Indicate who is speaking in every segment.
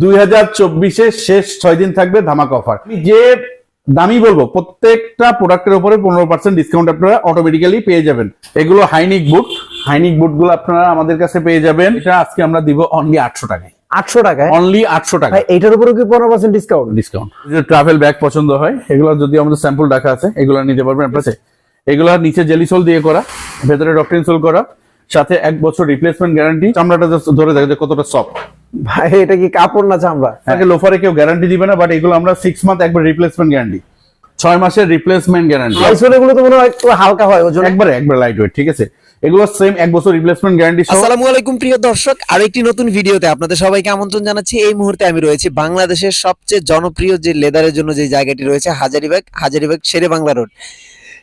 Speaker 1: দুই হাজার চব্বিশের শেষ ছয় দিন থাকবে ধামাকা অফার। যে দামি বলব প্রত্যেকটা প্রোডাক্টের উপরে পনেরো পার্সেন্ট ডিসকাউন্ট আপনারা অটোমেটিক্যালি পেয়ে যাবেন। এগুলো হাইনিক বুট। হাইনিক আপনারা আমাদের কাছে পেয়ে যাবেন। এটা আজকে আমরা দিব অনলি আটশো টাকায়।
Speaker 2: আটশো টাকায়?
Speaker 1: অনলি আটশো টাকা
Speaker 2: উপরে কি পনেরো percent discount
Speaker 1: discount travel bag পছন্দ হয় এগুলো যদি আমাদের স্যাম্পল রাখা আছে এগুলো নিতে পারবেন। আপনার। এগুলো নিচে জেলি সোল দিয়ে করা ভেতরে ডক্টরিন সোল করা। সাথে এক বছর রিপ্লেসমেন্ট গ্যারান্টি চামড়াটা just ধরে দেখে যে কতটা সফট
Speaker 2: ভাই এটা কি কাপড় না চামড়া?
Speaker 1: তাকে লোফারে কেউ গ্যারান্টি দিবে না বাট এগুলো আমরা সিক্স মান্থ একবার রিপ্লেসমেন্ট গ্যারান্টি ছয় মাসের রিপ্লেসমেন্ট গ্যারান্টি
Speaker 2: আইসোলে গুলো তো মনে হয় একটু হালকা হয় ওজন।
Speaker 1: একবারে একবার লাইট ওয়েট ঠিক আছে? এগুলো সেম এক বছর রিপ্লেসমেন্ট গ্যারান্টি
Speaker 3: আসসালামু আলাইকুম প্রিয় দর্শক। আর একটি নতুন ভিডিওতে আপনাদের সবাইকে আমন্ত্রণ জানাচ্ছি। এই মুহূর্তে আমি রয়েছি বাংলাদেশের সবচেয়ে জনপ্রিয় যে লেদারের জন্য যে জায়গাটি রয়েছে Hazaribagh Hazaribagh Sher-e Bangla road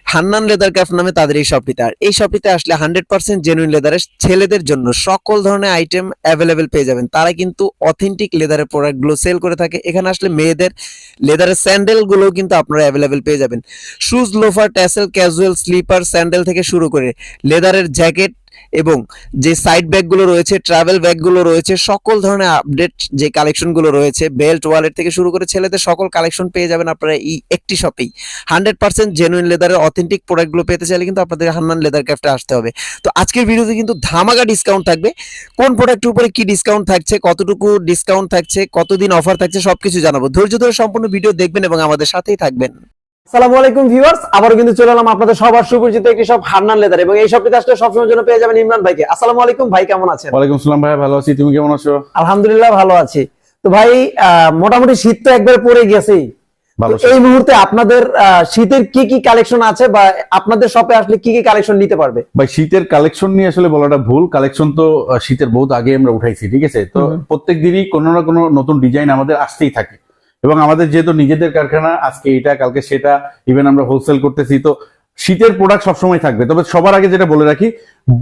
Speaker 3: Hannan leather cafe নামে তাদের এই শপটিতে আর এই শপটিতে আসলে হান্ড্রেড পার্সেন্ট জেনুইন লেদারের ছেলেদের জন্য সকল ধরনের আইটেম অ্যাভেলেবেল পেয়ে যাবেন। তারা কিন্তু অথেন্টিক লেদারের প্রোডাক্টগুলো সেল করে থাকে। এখানে আসলে মেয়েদের লেদারের স্যান্ডেলগুলোও কিন্তু আপনারা অ্যাভেলেবেল পেয়ে যাবেন। Shoes loafer tassel casual slipper sandal থেকে শুরু করে লেদারের জ্যাকেট এবং যে সাইড ব্যাগগুলো রয়েছে ট্রাভেল ব্যাগগুলো রয়েছে, সকল ধরনের আপডেট যে কালেকশনগুলো রয়েছে বেল্ট ওয়ালেট থেকে শুরু করে ছেলেদের সকল কালেকশন পেয়ে যাবেন আপনারা এই একটি শপেই হান্ড্রেড পার্সেন্ট জেনুইন লেদারের অথেন্টিক প্রোডাক্টগুলো পেতে চাইলে কিন্তু আপনাদের হান্নান লেদার ক্যাফটে আসতে হবে। তো আজকের ভিডিওতে কিন্তু ধামাকা ডিসকাউন্ট থাকবে। কোন প্রোডাক্টের উপরে কি ডিসকাউন্ট থাকছে, কতটুকু ডিসকাউন্ট থাকছে, কতদিন অফার থাকছে, সবকিছু জানাব। ধৈর্য ধরে সম্পূর্ণ ভিডিও দেখবেন এবং আমাদের সাথেই থাকবেন।
Speaker 2: সালামু আলাইকুম ভিউয়ার্স আবারও কিন্তু চলে এলাম আপনাদের সবার সুপরিচিত একটি সব হান্নান লেদার এবং এই শপটিতে আসলে সবসময়ের জন্য পেয়ে যাবেন ইমরান ভাইকে। আসসালামু আলাইকুম ভাই কেমন আছেন?
Speaker 1: ওয়ালাইকুম ভাই ভালো আছি। তুমি কেমন আছো?
Speaker 2: আলহামদুলিল্লাহ ভালো আছি। তো ভাই মোটামুটি শীত তো একবার পড়ে তো এই মুহূর্তে আপনাদের শীতের কি কি কালেকশন আছে বা আপনাদের শপে আসলে কি কি কালেকশন নিতে পারবে?
Speaker 1: ভাই শীতের কালেকশন নিয়ে আসলে বলাটা ভুল। কালেকশন তো শীতের বহুত আগে আমরা উঠাইছি ঠিক আছে? তো প্রত্যেক দিনই কোনো না কোনো নতুন ডিজাইন আমাদের আসতেই থাকে। এবং আমাদের যেহেতু নিজেদের কারখানা আজকে এটা কালকে সেটা ইভেন আমরা হোলসেল করতেছি তো শীতের প্রোডাক্ট সবসময় থাকবে। তবে সবার আগে যেটা বলে রাখি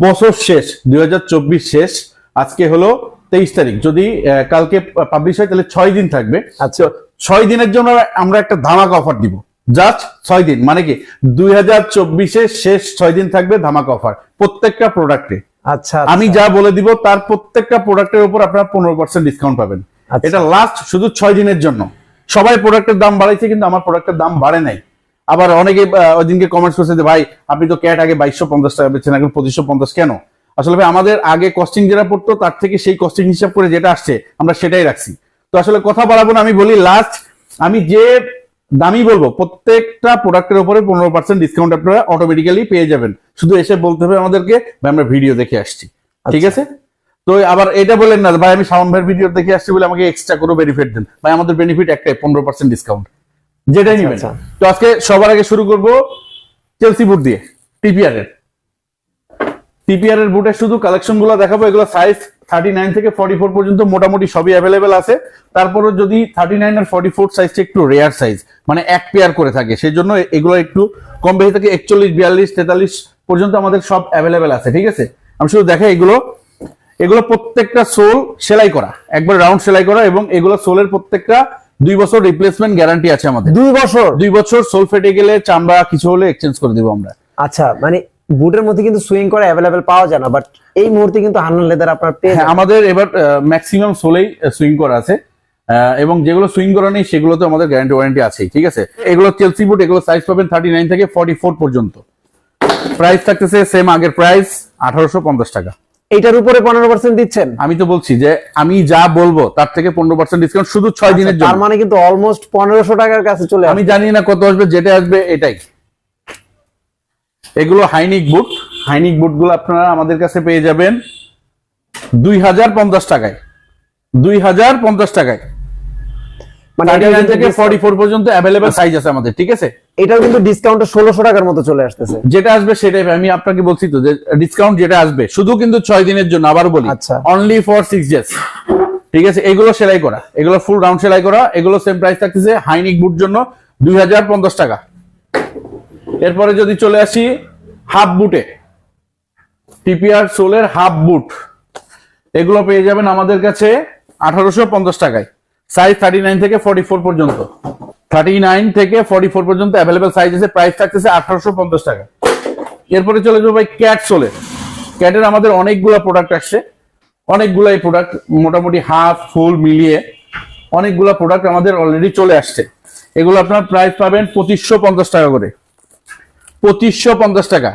Speaker 1: বছর শেষ দুই হাজার চব্বিশ শেষ আজকে হলো তেইশ তারিখ। যদি কালকে পাবলিশ হয় তাহলে ছয় দিন থাকবে।
Speaker 2: আচ্ছা।
Speaker 1: ছয় দিনের জন্য আমরা একটা ধামাকা অফার দিব। জাস্ট ছয় দিন। মানে কি? দুই হাজার চব্বিশের শেষ ছয় দিন থাকবে ধামাকা অফার প্রত্যেকটা প্রোডাক্টে
Speaker 2: আচ্ছা
Speaker 1: আমি যা বলে দিব তার প্রত্যেকটা প্রোডাক্টের উপর আপনারা পনেরো পার্সেন্ট ডিসকাউন্ট পাবেন।
Speaker 2: আচ্ছা।
Speaker 1: এটা লাস্ট শুধু ছয় দিনের জন্য। সবাই প্রোডাক্টের দাম বাড়াইছে কিন্তু আমার প্রোডাক্টের দাম বাড়ে নাই। আবার অনেকে আহ, ওইদিনকে কমেন্টস করছে যে ভাই আপনি তো ক্যাট আগে বাইশশো পঞ্চাশ টাকা বেচছেন এখন পঁচিশশো পঞ্চাশ কেন? আসলে ভাই আমাদের আগে কস্টিং যেটা পড়তো তার থেকে সেই কস্টিং হিসাব করে যেটা আসছে আমরা সেটাই রাখছি। তো আসলে কথা বাড়াবো না আমি বলি লাস্ট আমি যে দামি বলব প্রত্যেকটা প্রোডাক্টের উপরে পনেরো পার্সেন্ট ডিসকাউন্ট আপনারা অটোমেটিক্যালি পেয়ে যাবেন। শুধু এসে বলতে হবে আমাদেরকে আমরা ভিডিও দেখে আসছি। ঠিক আছে? তো আবার এটা বলেন না ভাই আমি সাউন্ড ভাইয়ের ভিডিও দেখে আসছি বলে আমাকে এক্সট্রা করে বেনিফিট দেন। ভাই আমাদের বেনিফিট একটাই পনেরো পার্সেন্ট ডিসকাউন্ট যেটাই
Speaker 2: আচ্ছা,
Speaker 1: নেবেন।
Speaker 2: আচ্ছা।
Speaker 1: তো আজকে সবার আগে শুরু করব চেলসি বুট দিয়ে টিপিআর এর। টিপিআর এর বুটের শুধু কালেকশনগুলো দেখাবো এগুলো সাইজ থার্টি নাইন থেকে ফর্টি ফোর পর্যন্ত মোটামুটি সবই অ্যাভেলেবেল আছে। তারপরে যদি থার্টি নাইন আর ফর্টি ফোর সাইজটা একটু রেয়ার সাইজ মানে এক পেয়ার করে থাকে সেই জন্য এগুলো একটু কম বেশি থেকে একচল্লিশ বিয়াল্লিশ তেতাল্লিশ পর্যন্ত আমাদের সব অ্যাভেলেবেল আছে ঠিক আছে? আমি শুধু দেখাই এগুলো। এগুলো প্রত্যেকটা সোল সেলাই করা একবার রাউন্ড সেলাই করা এবং এগুলো সোলের প্রত্যেকটা দুই বছর রিপ্লেসমেন্ট গ্যারান্টি আছে আমাদের।
Speaker 2: দুই বছর?
Speaker 1: দুই বছর সোল ফেটে গেলে চামড়া কিছু হলে এক্সচেঞ্জ করে দিব আমরা।
Speaker 2: আচ্ছা মানে বুটের মধ্যে কিন্তু সুইং করে অ্যাভেলেবেল পাওয়া যায় না বাট এই মুহূর্তে কিন্তু হান্নান লেদার আপনার পেয়ে
Speaker 1: হ্যাঁ আমাদের এবার ম্যাক্সিমাম সোলেই সুইং করা আছে। এবং যেগুলো সুইং করা নেই সেগুলোতে আমাদের গ্যারান্টি ওয়ারেন্টি আছেই ঠিক আছে? এগুলো চেলসি বুট এগুলো সাইজ পাবেন থার্টি নাইন থেকে ফর্টি ফোর পর্যন্ত। প্রাইস থাকতেছে সেম আগের প্রাইস আঠারোশো পঞ্চাশ টাকা।
Speaker 2: এইটার উপরে পনেরো পার্সেন্ট দিচ্ছেন?
Speaker 1: আমি তো বলছি যে আমি যা বলব তার থেকে পনেরো পার্সেন্ট ডিসকাউন্ট শুধু ছয় দিনের
Speaker 2: আচ্ছা, তার
Speaker 1: জন্য
Speaker 2: মানে কিন্তু অলমোস্ট পনেরোশো টাকার কাছে চলে
Speaker 1: আমি জানি না কত আসবে যেটা আসবে এটাই। এগুলো হাইনিক বুট। হাইনিক বুটগুলো আপনারা আমাদের কাছে পেয়ে যাবেন দুই হাজার পঞ্চাশ টাকায়। দুই হাজার পঞ্চাশ টাকায়।
Speaker 2: মানে
Speaker 1: থেকে পর্যন্ত সাইজ আছে আমাদের ঠিক আছে?
Speaker 2: কিন্তু ডিসকাউন্ট টাকার মতো চলে আসতেছে।
Speaker 1: যেটা আসবে সেটাই আমি আপনাকে বলছি তো যে ডিসকাউন্ট যেটা আসবে শুধু কিন্তু দিনের জন্য আবার বলি
Speaker 2: আচ্ছা।
Speaker 1: অনলি ফর ডেজ ঠিক আছে? এগুলো সেলাই করা এগুলো ফুল রাউন্ড সেলাই করা এগুলো সেম প্রাইস থাকতেছে হাইনিক বুট জন্য দুই হাজার পঞ্চাশ টাকা। এরপরে যদি চলে আসি হাফ বুটে টিপিআর সোলের হাফ বুট এগুলো পেয়ে যাবেন আমাদের কাছে আঠারোশো পঞ্চাশ টাকায়। সাইজ থার্টি নাইন থেকে ফর্টি ফোর পর্যন্ত। থার্টি নাইন থেকে ফর্টি ফোর পর্যন্ত অ্যাভেলেবেল সাইজ আছে প্রাইস থাকতেছে আঠারোশো পঞ্চাশ টাকা। এরপরে চলে যাব ভাই ক্যাট সোলের ক্যাটের আমাদের অনেকগুলো প্রোডাক্ট আসছে। অনেকগুলাই প্রোডাক্ট মোটামুটি হাফ ফুল মিলিয়ে অনেকগুলা প্রোডাক্ট আমাদের অলরেডি চলে আসছে। এগুলো আপনার প্রাইস পাবেন পঁচিশশো পঞ্চাশ টাকা করে। পঁচিশশো পঞ্চাশ টাকা।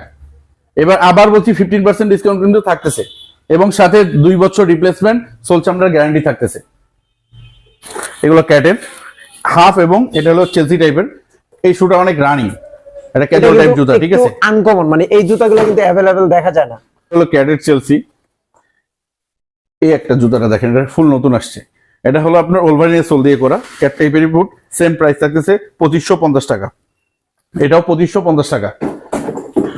Speaker 1: এবার আবার বলছি ফিফটিন পার্সেন্ট ডিসকাউন্ট কিন্তু থাকতেছে। এবং সাথে দুই বছর রিপ্লেসমেন্ট সোল চামড়ার গ্যারান্টি থাকতেছে। এগুলো ক্যাটের হাফ এবং এটা হলো চেলসি টাইপের। এই শুটা অনেক রানিং। এটা ক্যাজুয়াল টাইপ জুতা ঠিক আছে?
Speaker 2: আনকমন মানে এই জুতাগুলো কিন্তু অ্যাভেলেবেল দেখা যায় না।
Speaker 1: হলো ক্যাডেট চেলসি। এই একটা জুতাটা দেখেন এটা ফুল নতুন আসছে। এটা হলো আপনার ওলভারিনের সোল দিয়ে করা ক্যাট টাইপের বুট সেম প্রাইস থাকতেছে পঁচিশশো পঞ্চাশ টাকা। এটাও পঁচিশশো পঞ্চাশ টাকা।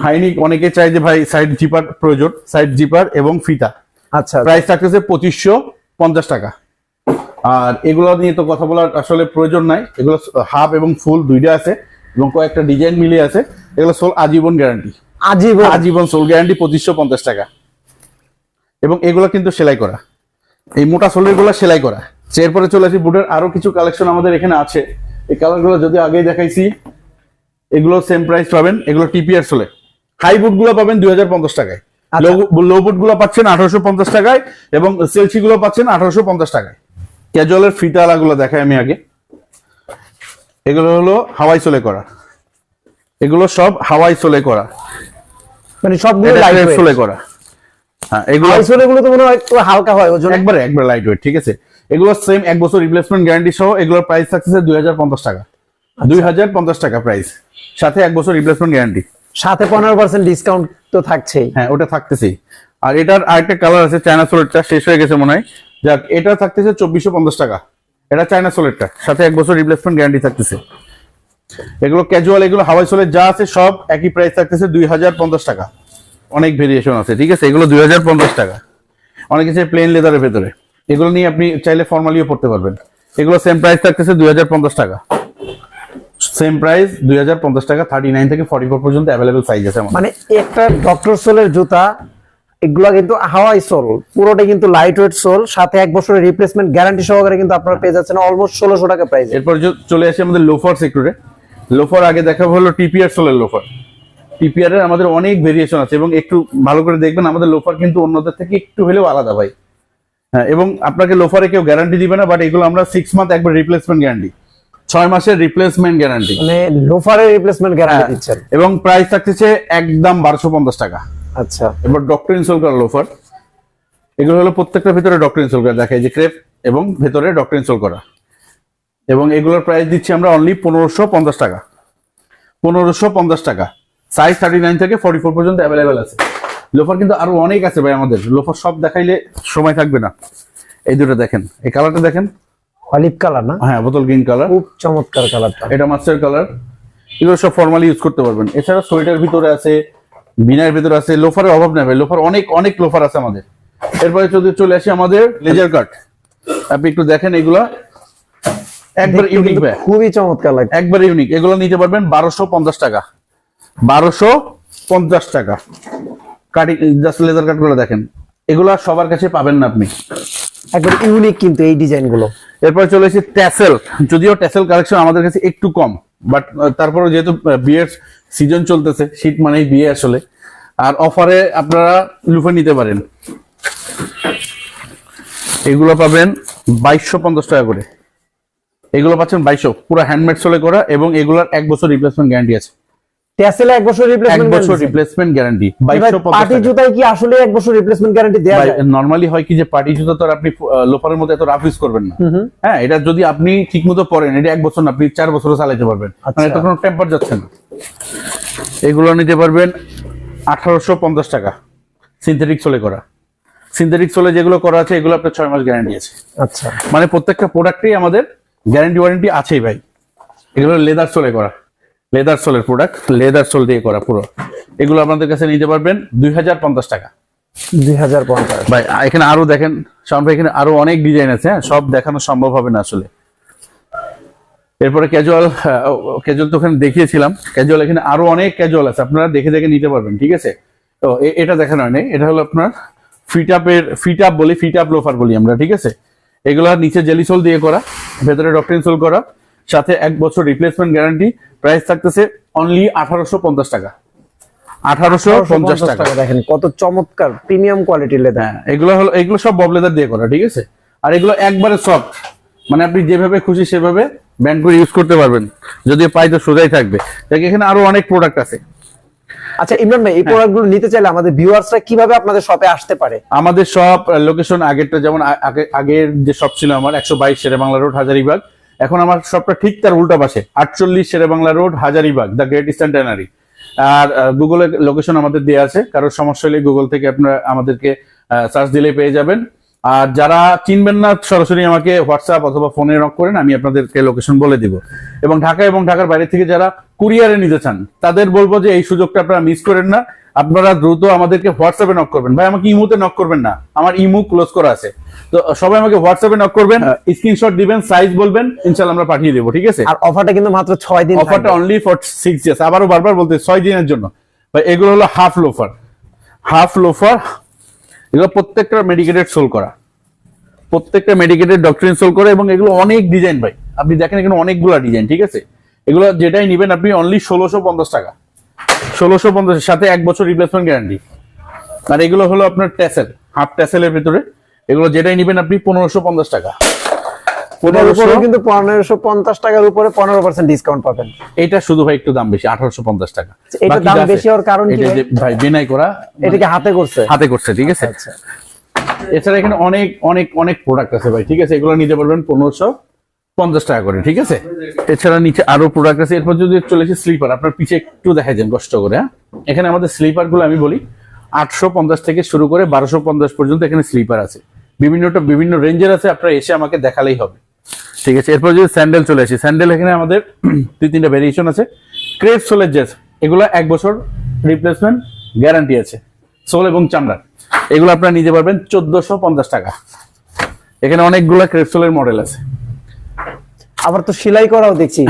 Speaker 1: হাইনিক অনেকে চাই যে ভাই সাইড জিপার প্রয়োজন সাইড জিপার এবং ফিতা।
Speaker 2: আচ্ছা।
Speaker 1: প্রাইস থাকতেছে পঁচিশশো পঞ্চাশ টাকা। আর এগুলো নিয়ে তো কথা বলার আসলে প্রয়োজন নাই। এগুলো হাফ এবং ফুল দুইটা আছে এবং কয়েকটা ডিজাইন মিলিয়ে আছে। এগুলো সোল আজীবন গ্যারান্টি।
Speaker 2: আজীবন?
Speaker 1: আজীবন সোল গ্যারান্টি পঁচিশশো পঞ্চাশ টাকা। এবং এগুলো কিন্তু সেলাই করা। এই মোটা সোলেরগুলো সেলাই করা। এরপরে চলে আসি বুটের আরও কিছু কালেকশন আমাদের এখানে আছে। এই কালারগুলো যদি আগেই দেখাইছি এগুলো সেম প্রাইস পাবেন। এগুলো টিপিআর সোলে। হাই বুটগুলো পাবেন দুই হাজার পঞ্চাশ টাকায়।
Speaker 2: আচ্ছা।
Speaker 1: লো বুটগুলো পাচ্ছেন আঠারোশো পঞ্চাশ টাকায় এবং সেলসি গুলো পাচ্ছেন আঠারোশো পঞ্চাশ টাকায়। ক্যাজুয়ালের ফিতালা গুলো দেখাই আমি আগে। এগুলো হলো হাওয়াই সোলে করা। এগুলো সব হাওয়াই সোলে করা।
Speaker 2: মানে সবগুলো লাইট
Speaker 1: সোলে করা। হ্যাঁ এগুলো
Speaker 2: আইসোলে গুলো তো মনে হয় একটু হালকা হয় ওজন
Speaker 1: একবারে একবার লাইট ওয়েট ঠিক আছে? এগুলো সেম এক বছর রিপ্লেসমেন্ট গ্যারান্টি সহ এগুলোর প্রাইস থাকছে দুই হাজার পঞ্চাশ টাকা। দুই হাজার পঞ্চাশ টাকা প্রাইস সাথে এক বছর রিপ্লেসমেন্ট গ্যারান্টি
Speaker 2: সাথে পনেরো পার্সেন্ট ডিসকাউন্ট তো থাকছেই।
Speaker 1: হ্যাঁ ওটা থাকতেছেই। আর এটার আরেকটা কালার আছে চায়না সোলেটটা শেষ হয়ে গেছে মনে হয়। যাক, এটা থাকতেছে চব্বিশশো পঞ্চাশ টাকা। এটা চায়না সোলেটটা সাথে এক বছর রিপ্লেসমেন্ট গ্যারান্টি থাকতেছে। এগুলো ক্যাজুয়াল এগুলো হাওয়াই সোলের যা আছে সব একই প্রাইস থাকতেছে দুই হাজার পঞ্চাশ টাকা। অনেক ভেরিয়েশন আছে, ঠিক আছে? এগুলো দুই হাজার পঞ্চাশ টাকা। অনেক কিছু প্লেন লেদারের ভেতরে। এগুলো নিয়ে আপনি চাইলে ফর্মালিও পড়তে পারবেন। এগুলো সেম প্রাইস থাকতেছে দুই হাজার পঞ্চাশ টাকা। সেম প্রাইস দুই হাজার পঞ্চাশ টাকা থার্টি নাইন থেকে ফর্টি ফোর পর্যন্ত অ্যাভেলেবল সাইজ আছে
Speaker 2: মানে একটা ডক্টর সোলের জুতা এগুলা কিন্তু হাওয়াই সোল। পুরোটা কিন্তু লাইট ওয়েট সোল সাথে এক বছরের রিপ্লেসমেন্ট গ্যারান্টি সহকারে কিন্তু আপনারা পেয়ে যাচ্ছেন অলমোস্ট ষোলোশো টাকা প্রাইস
Speaker 1: এরপর চলে আসি আমাদের লোফার সেক্টরে লোফার আগে দেখা হলো টিপিআর সোলের লোফার টিপিআর এর আমাদের অনেক ভেরিয়েশন আছে এবং একটু ভালো করে দেখবেন আমাদের লোফার কিন্তু অন্যদের থেকে একটু হলেও আলাদা ভাই। হ্যাঁ এবং আপনাকে লোফারে কেউ গ্যারান্টি দিবে না বাট এগুলো আমরা সিক্স মান্থ একবার রিপ্লেসমেন্ট গ্যারান্টি ছয় মাসের রিপ্লেসমেন্ট গ্যারান্টি
Speaker 2: মানে লোফারের রিপ্লেসমেন্ট গ্যারান্টি। দিচ্ছেন।
Speaker 1: এবং প্রাইস থাকতেছে একদম বারোশো পঞ্চাশ টাকা।
Speaker 2: আচ্ছা।
Speaker 1: এবার ডক্টর ইনসোল করা লোফার এগুলো হলো প্রত্যেকটা ভিতরে ডক্টর ইনসোল করা। দেখায় যে ক্রেপ এবং ভেতরে ডক্টর ইনসোল করা। এবং এগুলোর প্রাইস দিচ্ছি আমরা অনলি পনেরোশো পঞ্চাশ টাকা। পনেরোশো পঞ্চাশ টাকা। সাইজ থার্টি নাইন থেকে ফর্টি ফোর পর্যন্ত অ্যাভেলেবেল আছে। লোফার কিন্তু আরও অনেক আছে ভাই আমাদের। লোফার সব দেখাইলে সময় থাকবে না। এই দুটো দেখেন। এই কালারটা দেখেন।
Speaker 2: অলিভ কালার না?
Speaker 1: হ্যাঁ বোতল গ্রিন কালার
Speaker 2: খুব চমৎকার কালারটা
Speaker 1: এটা মাস্টার কালার এগুলো সব ফর্মালি ইউজ করতে পারবেন। এছাড়া সোয়েটার ভিতরে আছে। বিনার ভিতরে আছে লোফারের অভাব নেই ভাই। লোফার অনেক অনেক লোফার আছে আমাদের। এরপরে যদি চলে আসি আমাদের লেজার কাট আপনি একটু দেখেন এগুলা। একবার ইউনিক ভাই।
Speaker 2: খুবই চমৎকার লাগে
Speaker 1: একবার ইউনিক এগুলো নিতে পারবেন বারোশো পঞ্চাশ টাকা। বারোশো পঞ্চাশ টাকা। কাটিং জাস্ট লেজার কাটগুলো দেখেন। এগুলা সবার কাছে পাবেন না আপনি।
Speaker 2: একবার ইউনিক কিন্তু এই ডিজাইনগুলো
Speaker 1: এরপরে চলে এসেছি ট্যাসেল যদিও ট্যাসেল কালেকশন আমাদের কাছে একটু কম বাট তারপরে যেহেতু বিয়ের সিজন চলতেছে, শীত মানেই বিয়ে আসলে। আর অফারে আপনারা লুফে নিতে পারেন। এগুলো পাবেন বাইশশো পঞ্চাশ টাকা করে। এগুলো পাচ্ছেন বাইশশো, পুরো হ্যান্ডমেড সোলে করা এবং এগুলোর এক বছর রিপ্লেসমেন্ট গ্যারান্টি আছে।
Speaker 2: এক বছর রিপ্লেসমেন্ট
Speaker 1: বছর রিপ্লেসমেন্ট গ্যারান্টি বাইশশো
Speaker 2: পার্টি জুতায় কি আসলে এক বছর রিপ্লেসমেন্ট গ্যারান্টি দেওয়া যায়?
Speaker 1: নর্মালি হয় কি যে পার্টি জুতো তো আপনি লোফারের মধ্যে এত রাফ ইউজ করবেন না। হ্যাঁ এটা যদি আপনি ঠিক মতো পরেন এটা এক বছর না আপনি চার বছরও চালাতে পারবেন।
Speaker 2: আচ্ছা।
Speaker 1: মানে এটা কোনো টেম্পার যাচ্ছে না। এগুলো নিতে পারবেন আঠারোশো পঞ্চাশ টাকা। সিনথেটিক সোলে করা। সিনথেটিক সোলে যেগুলো করা আছে এগুলো আপনার ছয় মাস গ্যারান্টি আছে।
Speaker 2: আচ্ছা।
Speaker 1: মানে প্রত্যেকটা প্রোডাক্টেই আমাদের গ্যারান্টি ওয়ারেন্টি আছেই ভাই। এগুলো লেদার সোলে করা। লেদার সোলের প্রোডাক্ট লেদার সোল দিয়ে করা পুরো। এগুলো আপনাদের কাছে নিতে পারবেন দুই হাজার পঞ্চাশ টাকা।
Speaker 2: দুই হাজার পঞ্চাশ।
Speaker 1: ভাই এখানে আরও দেখেন শাওন ভাই এখানে আরও অনেক ডিজাইন আছে হ্যাঁ? সব দেখানো সম্ভব হবে না আসলে। এরপরে ক্যাজুয়াল ক্যাজুয়াল তো ওখানে দেখিয়েছিলাম। ক্যাজুয়াল এখানে আরও অনেক ক্যাজুয়াল আছে আপনারা দেখে দেখে নিতে পারবেন ঠিক আছে? তো এটা দেখানো হয়নি এটা হলো আপনার ফিট আপের ফিট আপ বলি ফিট আপ লোফার বলি আমরা ঠিক আছে? এগুলো নিচে জেলিসোল দিয়ে করা ভেতরে ডক্টরিন সোল করা সাথে এক বছর রিপ্লেসমেন্ট গ্যারান্টি প্রাইস থাকতেছে অনলি আঠারোশো পঞ্চাশ টাকা। আঠারোশো পঞ্চাশ টাকা।
Speaker 2: দেখেন কত চমৎকার প্রিমিয়াম কোয়ালিটির লেদার
Speaker 1: হ্যাঁ এগুলো হলো এগুলো সব ববলেদার দিয়ে করা ঠিক আছে? আর এগুলো একবারে সফট মানে আপনি যেভাবে খুশি সেভাবে ব্যান্ড করে ইউজ করতে পারবেন। যদি পাই তো সোজাই থাকবে। এখানে আরও অনেক প্রোডাক্ট আছে।
Speaker 2: আচ্ছা ইমরান ভাই এই
Speaker 1: হ্যাঁ।
Speaker 2: নিতে চাইলে আমাদের ভিউয়ার্সরা কীভাবে আপনাদের শপে আসতে পারে?
Speaker 1: আমাদের সব লোকেশন আগেরটা যেমন আগে আগের যে শপ ছিল আমার একশো বাইশ শেরে বাংলা রোড হাজারিবাগ। এখন আমার সবটা ঠিক তার উল্টা পাশে। আটচল্লিশ Sher-e Bangla road, Hazaribagh, the great eastern tannery. আর গুগলে লোকেশন আমাদের দেওয়া আছে। কারোর সমস্যা হলে গুগল থেকে আপনারা আমাদেরকে সার্চ দিলে পেয়ে যাবেন। আর যারা চিনবেন না, সরাসরি আমাকে হোয়াটসঅ্যাপ অথবা ফোনে নক করেন, আমি আপনাদেরকে লোকেশন বলে দিব। এবং ঢাকা এবং ঢাকার বাইরে থেকে যারা কুরিয়ারে নিতে চান, তাদের বলব যে এই সুযোগটা আপনারা মিস করেন না। আপনারা দ্রুত আমাদেরকে হোয়াটসঅ্যাপে নক করবেন। ভাই আমাকে ইমোতে নক করবেন না। আমার ইমু ক্লোজ করা আছে। তো সবাই আমাকে হোয়াটসঅ্যাপে নক করবেন স্ক্রিনশট দিবেন সাইজ বলবেন ইনশাল্লাহ আমরা পাঠিয়ে দেবো ঠিক আছে?
Speaker 2: আর অফারটা কিন্তু মাত্র ছয় দিন
Speaker 1: অফারটা অনলি ফর সিক্স ইয়ার্স আবারও বারবার বলতে ছয় দিনের জন্য। ভাই এগুলো হলো হাফ লোফার হাফ লোফার এগুলো প্রত্যেকটা মেডিকেটেড সোল করা। প্রত্যেকটা মেডিকেটেড ডক্টর সোল করে এবং এগুলো অনেক ডিজাইন ভাই। আপনি দেখেন এখানে অনেকগুলো ডিজাইন ঠিক আছে? এগুলো যেটাই নেবেন আপনি অনলি ষোলোশো পঞ্চাশ টাকা। ষোলোশো পঞ্চাশের সাথে এক বছর রিপ্লেসমেন্ট গ্যারান্টি আর এগুলো হলো আপনার ট্যাসেল হাফ ট্যাসেলের ভিতরে। এগুলো যেটাই নেবেন আপনি পনেরোশো পঞ্চাশ টাকা। পনেরোশো
Speaker 2: কিন্তু পনেরোশো পঞ্চাশ টাকার উপরে পনেরো পার্সেন্ট ডিসকাউন্ট পাবেন।
Speaker 1: এটা শুধু ভাই একটু দাম বেশি আঠারোশো পঞ্চাশ টাকা।
Speaker 2: এটার
Speaker 1: বাকি
Speaker 2: দাম বেশি হওয়ার কারণ ভাই?
Speaker 1: বেনাই করা
Speaker 2: এটাকে হাতে করছে।
Speaker 1: হাতে করছে ঠিক আছে?
Speaker 2: আচ্ছা।
Speaker 1: এছাড়া এখানে অনেক অনেক অনেক প্রোডাক্ট আছে ভাই ঠিক আছে? এগুলো নিতে পারবেন পনেরোশো পঞ্চাশ টাকা করে, ঠিক আছে? এছাড়া নিচে আরও প্রোডাক্ট আছে। এরপর যদি চলেছে স্লিপার আপনার পিছে একটু দেখা যান কষ্ট করে হ্যাঁ? এখানে আমাদের স্লিপারগুলো আমি বলি, আটশো পঞ্চাশ থেকে শুরু করে বারোশো পঞ্চাশ পর্যন্ত এখানে স্লিপার আছে। বিভিন্নটা বিভিন্ন রেঞ্জের আছে, আপনারা এসে আমাকে দেখালেই হবে। ঠিক আছে, এরপর যদি স্যান্ডেল চলে আসি স্যান্ডেল এখানে আমাদের দুই, তিনটা ভেরিয়েশন আছে। ক্রেপ সোলের জেস এগুলো এক বছর রিপ্লেসমেন্ট গ্যারান্টি আছে, সোল এবং চামড়া এগুলো আপনারা নিতে পারবেন চোদ্দশো টাকা। এখানে অনেকগুলো ক্রেপ সোলের মডেল আছে।
Speaker 2: আবার তো সেলাই করাও দেখছি।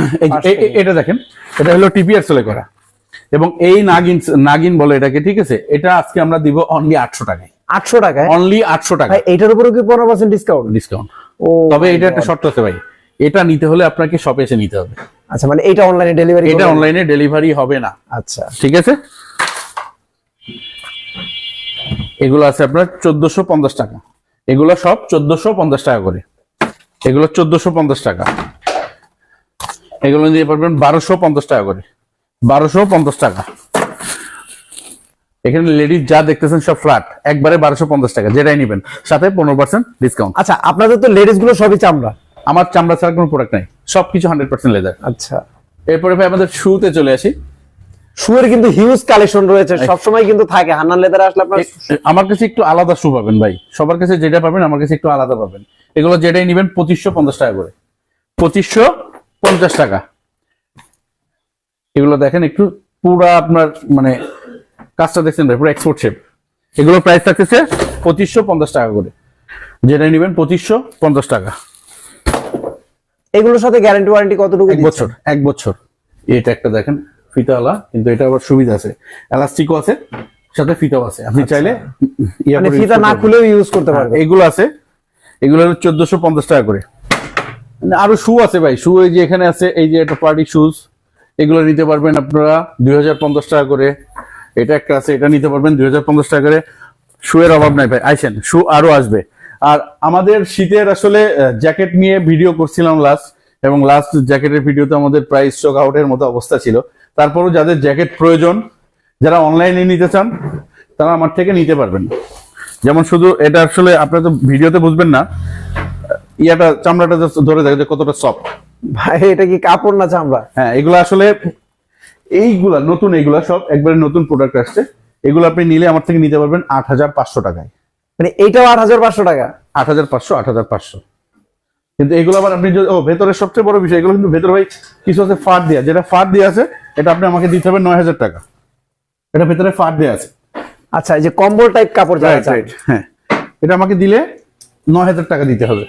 Speaker 1: এটা দেখেন এটা হলো টিপিআর সোলে করা। এবং এই নাগিন নাগিন বলে এটাকে ঠিক আছে? এটা আজকে আমরা দিব অনলি আটশো টাকায়।
Speaker 2: আটশো টাকায়?
Speaker 1: অনলি আটশো টাকা
Speaker 2: এটার উপরেও কি পনেরো পার্সেন্ট ডিসকাউন্ট
Speaker 1: ডিসকাউন্ট
Speaker 2: ও
Speaker 1: তবে এটা একটা শর্ত আছে ভাই। এটা নিতে হলে আপনাকে শপে এসে নিতে হবে।
Speaker 2: আচ্ছা মানে এটা অনলাইনে ডেলিভারি
Speaker 1: এটা অনলাইনে ডেলিভারি হবে না।
Speaker 2: আচ্ছা।
Speaker 1: ঠিক আছে? এগুলো আছে আপনার চোদ্দশো পঞ্চাশ টাকা। এগুলো সব চোদ্দশো পঞ্চাশ টাকা করে। এগুলো চোদ্দশো পঞ্চাশ টাকা। এগুলো নিতে পারবেন বারোশো পঞ্চাশ টাকা করে। বারোশো পঞ্চাশ টাকা। এখানে লেডিস যা দেখতেছেন সব ফ্ল্যাট একবারে বারোশো পঞ্চাশ টাকা যেটাই নেবেন। সাথে পনেরো পার্সেন্ট ডিসকাউন্ট
Speaker 2: আচ্ছা আপনাদের তো লেডিসগুলো সবই চামড়া?
Speaker 1: আমার চামড়া ছাড়া কোনো প্রোডাক্ট নাই। সবকিছু হান্ড্রেড পার্সেন্ট লেদার
Speaker 2: আচ্ছা।
Speaker 1: এরপরে ভাই আমাদের শুতে চলে আসি।
Speaker 2: শুয়ের কিন্তু হিউজ কালেকশন রয়েছে। সবসময় কিন্তু থাকে। হান্নান লেদার আসলে আপনার
Speaker 1: আমার কাছে একটু আলাদা শু পাবেন ভাই। সবার কাছে যেটা পাবেন আমার কাছে একটু আলাদা পাবেন। এগুলো যেটাই নেবেন পঁচিশশো পঞ্চাশ টাকা করে। পঁচিশশো পঞ্চাশ টাকা। এগুলো দেখেন একটু পুরা আপনার মানে কাজটা দেখছেন ভাই পুরো এক্সপোর্ট শেপ এগুলো প্রাইস থাকতেছে পঁচিশশো পঞ্চাশ টাকা করে। যেটাই নেবেন পঁচিশশো পঞ্চাশ টাকা।
Speaker 2: এগুলোর সাথে গ্যারান্টি ওয়ারেন্টি কতটুকু
Speaker 1: এক বছর এক বছর। এটা একটা দেখেন ফিতাওয়ালা কিন্তু এটা আবার সুবিধা আছে। এলাস্টিকও আছে সাথে ফিতাও আছে। আপনি চাইলে ইয়া
Speaker 2: মানে ফিতা না খুলেও ইউজ করতে পারবেন।
Speaker 1: এগুলো আছে এগুলো হলো চোদ্দশো পঞ্চাশ টাকা করে। আরও শু আছে ভাই। শু এই যে এখানে আছে, এই যে একটা পার্টি শুজ এগুলো নিতে পারবেন আপনারা দুই হাজার পঞ্চাশ টাকা করে। এটা একটা আছে, এটা নিতে পারবেন দুই হাজার পঞ্চাশ টাকা করে। শুয়ের অভাব নাই ভাই। আইসেন শু আরও আসবে। আর আমাদের শীতের আসলে জ্যাকেট নিয়ে ভিডিও করছিলাম লাস্ট এবং লাস্ট জ্যাকেটের ভিডিওতে আমাদের প্রাইস স্টক আউটের মতো অবস্থা ছিল। তারপরও যাদের জ্যাকেট প্রয়োজন, যারা অনলাইনে নিতে চান, তারা আমার থেকে নিতে পারবেন। যেমন শুধু এটা আসলে আপনারা তো ভিডিওতে বুঝবেন না ইয়াটা চামড়াটা ধরে দেখে যে কতটা সফট
Speaker 2: ভাই এটা কি কাপড় না চামড়া?
Speaker 1: হ্যাঁ এগুলো আসলে এইগুলা নতুন এইগুলা সব একবারে নতুন প্রোডাক্ট আসছে। এগুলো আপনি নিলে আমার থেকে নিতে পারবেন আট হাজার পাঁচশো টাকায়।
Speaker 2: মানে এইটাও আট হাজার পাঁচশো টাকা?
Speaker 1: আট হাজার পাঁচশো আট হাজার পাঁচশো। কিন্তু এগুলো আবার আপনি ও ভেতরের সবচেয়ে বড় বিষয় এগুলো কিন্তু ভেতরে ভাই কিছু আছে ফাট দেওয়া যেটা ফাট দেওয়া আছে এটা আপনি আমাকে দিতে হবে নয় হাজার টাকা। এটা ভেতরে ফাট দেওয়া আছে।
Speaker 2: আচ্ছা এই যে কম্বল টাইপ কাপড়
Speaker 1: রাইট হ্যাঁ। এটা আমাকে দিলে নয় হাজার টাকা দিতে হবে।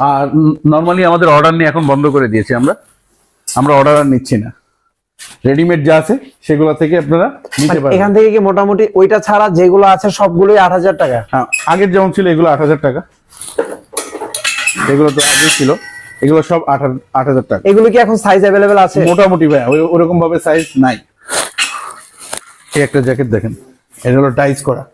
Speaker 1: আর নর্মালি আমাদের অর্ডার নিয়ে এখন বন্ধ করে দিয়েছি আমরা। আমরা অর্ডার আর নিচ্ছি না। রেডিমেড যা আছে সেগুলো থেকে আপনারা নিতে
Speaker 2: মানে
Speaker 1: পারবেন।
Speaker 2: এখান থেকে কি মোটামুটি ওইটা ছাড়া যেগুলো আছে সবগুলোই আট হাজার টাকা?
Speaker 1: হ্যাঁ আগের যেমন ছিল এগুলো আট হাজার টাকা। এগুলো তো আগে ছিল। এগুলো সব আট হাজার- টাকা।
Speaker 2: এগুলো কি এখন সাইজ অ্যাভেলেবেল আছে?
Speaker 1: মোটামুটি ভাই ওই- ওরকম ভাবে সাইজ নাই। এই একটা জ্যাকেট দেখেন। এটা হলো টাইস করা।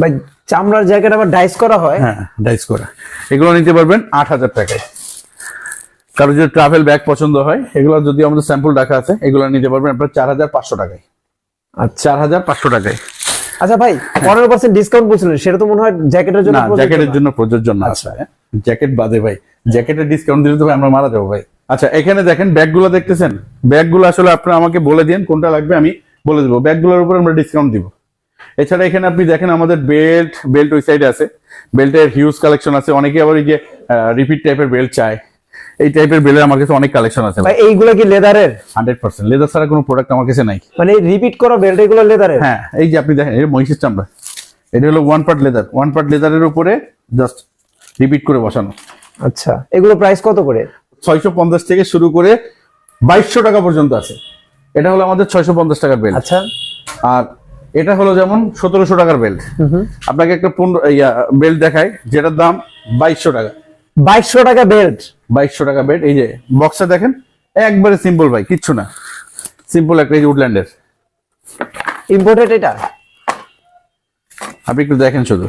Speaker 2: ভাই চামড়ার জ্যাকেট আবার ডাইস করা হয়?
Speaker 1: হ্যাঁ ডাইস করা। এগুলো নিতে পারবেন আট হাজার টাকায়। কারও যদি ট্রাভেল ব্যাগ পছন্দ হয় এগুলো যদি আমাদের স্যাম্পল রাখা আছে এগুলো নিতে পারবেন আপনার চার হাজার পাঁচশো টাকায়।
Speaker 2: আচ্ছা।
Speaker 1: চার হাজার পাঁচশো টাকায়।
Speaker 2: আচ্ছা ভাই পনেরো পার্সেন্ট ডিসকাউন্ট বলছিলেন সেটা তো মনে হয় জ্যাকেটের জন্য
Speaker 1: জ্যাকেটের জন্য প্রযোজ্য না
Speaker 2: আচ্ছা।
Speaker 1: জ্যাকেট বাদে ভাই জ্যাকেটের ডিসকাউন্ট দিলে তো ভাই আমরা মারা যাব ভাই। আচ্ছা এখানে দেখেন ব্যাগগুলো দেখতেছেন। ব্যাগগুলো আসলে আপনারা আমাকে বলে দিন কোনটা লাগবে আমি বলে দেবো। ব্যাগগুলোর উপর আমরা ডিসকাউন্ট দিব। এছাড়া এখানে আপনি দেখেন আমাদের বেল্ট বেল্ট ওই সাইডে আছে। বেল্টের হিউজ কালেকশন আছে। অনেকে আবার এই যে রিপিট টাইপের বেল্ট চায়। এই টাইপের বেল্টের আমার কাছে অনেক কালেকশন আছে
Speaker 2: ভাই। এইগুলো কি লেদারের
Speaker 1: হান্ড্রেড পার্সেন্ট লেদার ছাড়া কোনো প্রোডাক্ট আমার কাছে নাই।
Speaker 2: মানে এই রিপিট করা বেল্ট এগুলো লেদারের
Speaker 1: হ্যাঁ এই যে আপনি দেখেন এটা মহিষের চামড়া। এটা হলো one part leather one part লেদারের উপরে জাস্ট রিপিট করে বসানো।
Speaker 2: আচ্ছা এগুলো প্রাইস কত করে?
Speaker 1: ছয়শো পঞ্চাশ থেকে শুরু করে বাইশশো টাকা পর্যন্ত আছে। এটা হলো আমাদের ছয়শো পঞ্চাশ টাকার বেল্ট।
Speaker 2: আচ্ছা।
Speaker 1: আর এটা হলো যেমন সতেরোশো টাকার বেল্ট আপনাকে একটা পনেরো ইয়া বেল্ট দেখায় যেটার দাম বাইশশো টাকা।
Speaker 2: বাইশশো টাকা বেল্ট
Speaker 1: বাইশশো টাকা বেল্ট এই যে বক্সটা দেখেন একবারে সিম্পল ভাই কিচ্ছু না। সিম্পল একটা এই যে উডল্যান্ডের
Speaker 2: ইম্পোর্টেড এটা?
Speaker 1: আপনি একটু দেখেন শুধু।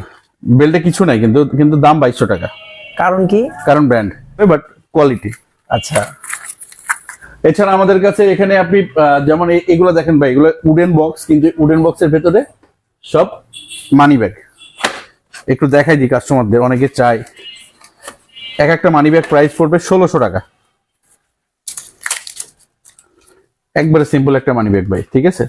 Speaker 1: বেল্টে কিছু নাই কিন্তু কিন্তু দাম বাইশশো টাকা।
Speaker 2: কারণ কি?
Speaker 1: কারণ ব্র্যান্ড বাট কোয়ালিটি
Speaker 2: আচ্ছা।
Speaker 1: এছাড়া আমাদের কাছে এখানে আপনি যেমন এগুলো দেখেন ভাই, এগুলো উডেন বক্স কিন্তু উডেন বক্সের ভেতরে সব মানি ব্যাগ একটু দেখাই দিই কাস্টমারদের অনেকে চাই এক একটা মানি ব্যাগ প্রাইস পড়বে ষোলোশো টাকা। একবারে সিম্পল একটা মানি ব্যাগ ভাই, ঠিক আছে?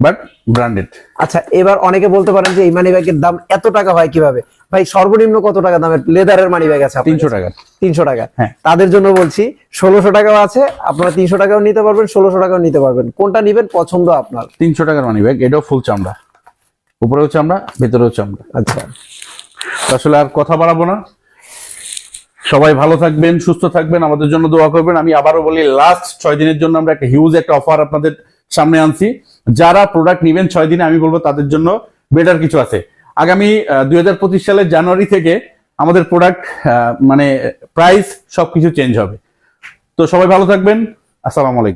Speaker 1: বাট ব্র্যান্ডেড
Speaker 2: আচ্ছা এবার অনেকে বলতে পারেন যে এই মানি ব্যাগের দাম এত টাকা হয় কীভাবে? ভাই সর্বনিম্ন কত টাকা দামের লেদারের মানি ব্যাগ আছে
Speaker 1: তিনশো টাকা
Speaker 2: তিনশো টাকা
Speaker 1: হ্যাঁ।
Speaker 2: তাদের জন্য বলছি ষোলোশো টাকাও আছে আপনারা তিনশো টাকাও নিতে পারবেন ষোলোশো টাকাও নিতে পারবেন। কোনটা নিবেন? পছন্দ আপনার।
Speaker 1: তিনশো টাকার মানি ব্যাগ এটাও ফুল চামড়া। উপরেও চামড়া ভেতরেও চামড়া।
Speaker 2: আচ্ছা।
Speaker 1: আসলে আর কথা বাড়াবো না। সবাই ভালো থাকবেন সুস্থ থাকবেন আমাদের জন্য দোয়া করবেন। আমি আবারও বলি লাস্ট ছয় দিনের জন্য আমরা একটা হিউজ একটা অফার আপনাদের সামনে আনছি। যারা প্রোডাক্ট নেবেন ছয় দিনে আমি বলব তাদের জন্য বেটার কিছু আছে। আগামী দুই হাজার পঁচিশ সালের জানুয়ারি থেকে আমাদের প্রোডাক্ট মানে প্রাইস সবকিছু চেঞ্জ হবে। তো সবাই ভালো থাকবেন। আসসালামু আলাইকুম।